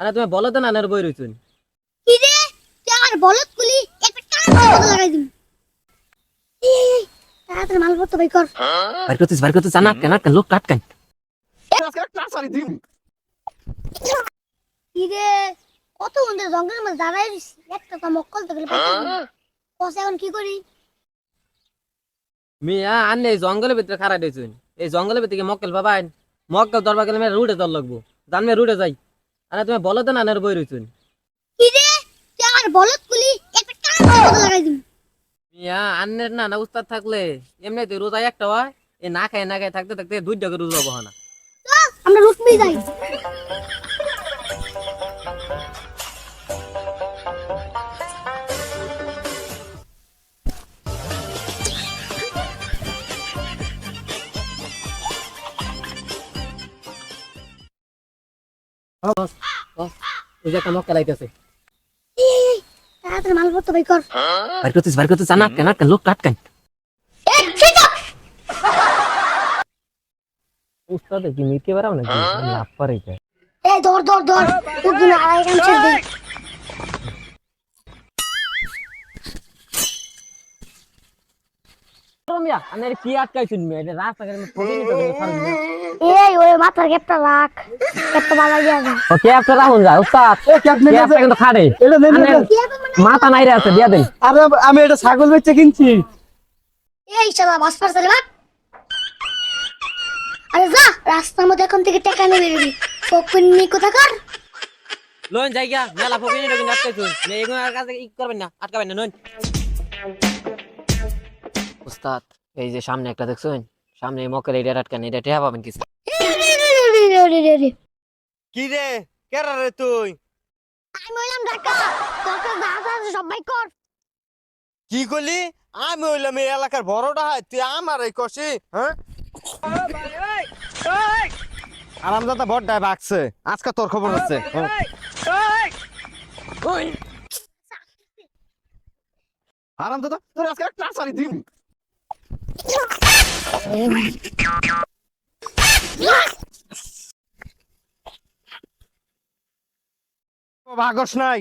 আরে তুমি বলো তো না আনার বই রইছুন কি রে তুই আমার বলত গুলি একটা মতো লাগাই দিম তাড়াতাড়ি মালপত্র বাই কর। বাইর করতেছ বাইর করতেছ আনা কেন কেন লোক টাটকান কি রে কত বন্ধু জঙ্গলের মধ্যে দাঁড়াই রইছি একটা তো মক্কল তো গেলে কস এখন কি করি? মিয়া আনে এই জঙ্গলের ভিতরে খারাপ দিয়েছুন এই জঙ্গলের ভিতরে মক্কেল বাবা মক্কেল দরবার গেলে রুটে দর লাগবো। জানবে রুটে যাই। আরে তুমি বলো তো না আনার বই রইছুন কি রে আমার বলত কুলি একটা টাকা মতো লাগাই দিম মিয়া আন্নের না না উস্তাদ থাকলে এমনি তো রোজা একটা হয়। এ না খায় না খায় থাকতে থাকতে দুই টাকা রোজা হব না তো আমরা রুটমি যাই ওই যে একটা মক্কেল আইতেছে এই, এই, এই, তাড়াতাড়ি মালপত্র বাই কর। বাইর করতেছ বাইর করতেছ আনা কেন কেন লোক টাটকান এই, ঠিক আছে। উস্তাদ কি মিথ্যে বেড়াও নাকি? লাভ পারে এই ধর ধর ধর তোর জন্য আড়াই গ্রাম ছেড়ে দে মিয়া আনার কি আটকাইছুন মিয়া? এটা রাস্তাঘাটে আমি প্রতিদিন তো দেখি ফারুক মিয়া। এই ওই মাথার গ্যাপটা রাখ। গিয়া যা ও ক্যাপটা রাখুন যা উস্তাদ। ক্যাপটা কিন্তু খাড়ে এটা নেন। মাথা নাই রে আছে দিয়া দেন। আরে আমি এটা ছাগল বেচে কিনছি। এই শালা বাস পার চলে বাপ আরে যা রাস্তার মধ্যে এখন থেকে টাকা নিয়ে বেরোবি। ফকুন্নি কোথা কর লোন জায়গা মেলা ফকিনি রকম এগুলো আর কাছে ই করবেন না আটকাবেন না লোন উস্তাদ এই যে সামনে একটা দেখছেন? সামনে মক্কেল এটা আটকান এটা টেহা পাবেন কিছু। কি রে? কেরা রে তুই? আমি হইলাম ঢাকা। তোকে দাদা সবাই কর। কি করলি আমি হইলাম এই এলাকার বড়টা হয় তুই আমার এই কষি হ্যাঁ? আরামদাদা বড়টায় বাগছে। আজকে তোর খবর আছে আরামদাদা তোর আজকে একটা সারি দিন। ভাগস নাই।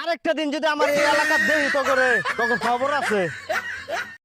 আরেকটা দিন যদি আমার এই এলাকার দেহি তো করে তখন খবর আছে।